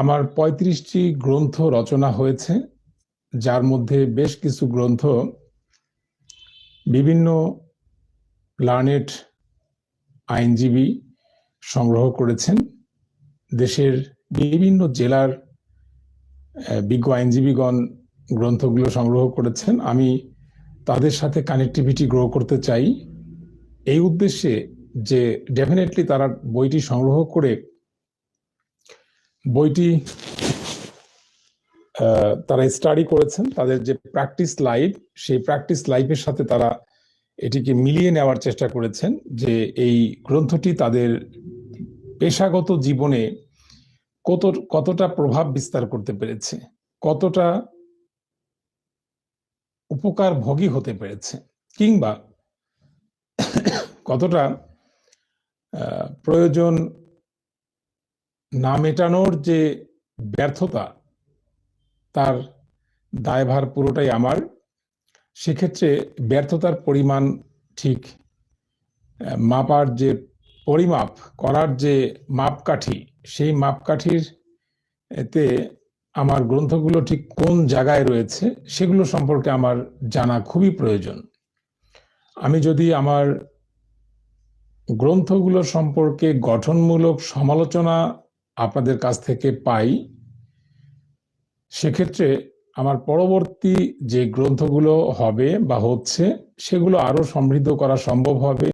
আমার পঁয়ত্রিশটি গ্রন্থ রচনা হয়েছে, যার মধ্যে বেশ কিছু গ্রন্থ বিভিন্ন লার্নেড আইনজীবী সংগ্রহ করেছেন। দেশের বিভিন্ন জেলার বিজ্ঞ আইনজীবীগণ গ্রন্থগুলো সংগ্রহ করেছেন। আমি তাদের সাথে কানেক্টিভিটি গ্রো করতে চাই। এই উদ্দেশ্যে যে ডেফিনেটলি তারা বইটি সংগ্রহ করে বইটি তারা স্টাডি করেছেন, তাদের যে প্র্যাকটিস লাইফ সেই প্র্যাকটিস লাইফের সাথে তারা এটিকে মিলিয়ে নেওয়ার চেষ্টা করেছেন যে এই গ্রন্থটি তাদের পেশাগত জীবনে কত, কতটা প্রভাব বিস্তার করতে পেরেছে, কতটা উপকার ভোগী হতে পেরেছে, কিংবা কতটা প্রয়োজন না মেটানোর যে ব্যর্থতা, তার দায়ভার পুরোটাই আমার। সেক্ষেত্রে ব্যর্থতার পরিমাণ ঠিক মাপার যে পরিমাপ, করার যে মাপকাঠি, সেই মাপকাঠির এতে আমার গ্রন্থগুলো ঠিক কোন জায়গায় রয়েছে, সেগুলো সম্পর্কে আমার জানা খুবই প্রয়োজন। আমি যদি আমার গ্রন্থগুলো সম্পর্কে গঠনমূলক সমালোচনা আপনাদের কাছ থেকে পাই। সেক্ষেত্রে আমার পরবর্তী যে গ্রন্থগুলো হবে বা হচ্ছে, সেগুলো আরও সমৃদ্ধ করা সম্ভব হবে।